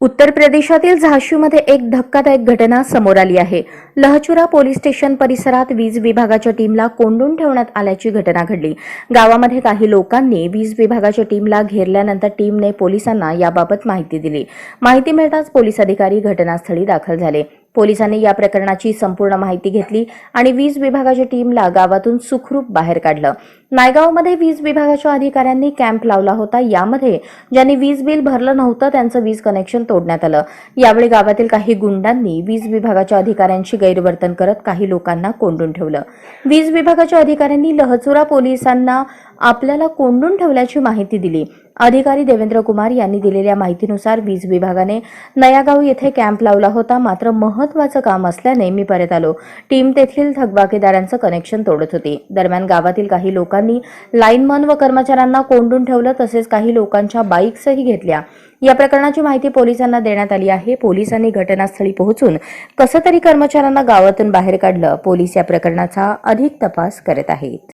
उत्तर प्रदेशातील झाशीमध्ये एक धक्कादायक घटना समोर आली आहे. लहचुरा पोलीस स्टेशन परिसरात वीज विभागाच्या टीमला कोंडून ठेवण्यात आल्याची घटना घडली. गावामध्ये काही लोकांनी वीज विभागाच्या टीमला घेरल्यानंतर टीमने पोलिसांना याबाबत माहिती दिली. माहिती मिळताच पोलीस अधिकारी घटनास्थळी दाखल झाले. पोलिसांनी या प्रकरणाची संपूर्ण माहिती घेतली आणि वीज विभागाच्या टीमला गावातून सुखरूप बाहेर काढलं. नायगावमध्ये वीज विभागाच्या अधिकाऱ्यांनी कॅम्प लावला होता. यामध्ये ज्यांनी वीज बिल भरलं नव्हतं त्यांचं वीज कनेक्शन तोडण्यात आलं. यावेळी गावातील काही गुंडांनी वीज विभागाच्या अधिकाऱ्यांशी गैरवर्तन करत काही लोकांना कोंडून ठेवलं. वीज विभागाच्या अधिकाऱ्यांनी लहचुरा पोलिसांना आपल्याला कोंडून ठेवल्याची माहिती दिली. अधिकारी देवेंद्र कुमार यांनी दिलेल्या माहितीनुसार वीज विभागाने नयागाव येथे कॅम्प लावला होता. मात्र महत्वाचं काम असल्याने मी परत आलो. टीम तेथील थकबाकीदारांचं कनेक्शन तोडत होती. दरम्यान गावातील काही लोकांनी लाईनमन व कर्मचाऱ्यांना कोंडून ठेवलं तसेच काही लोकांच्या बाईक्सही घेतल्या. या प्रकरणाची माहिती पोलिसांना देण्यात आली आहे. पोलिसांनी घटनास्थळी पोहोचून कसं तरी कर्मचाऱ्यांना गावातून बाहेर काढलं. पोलीस या प्रकरणाचा अधिक तपास करत आहेत.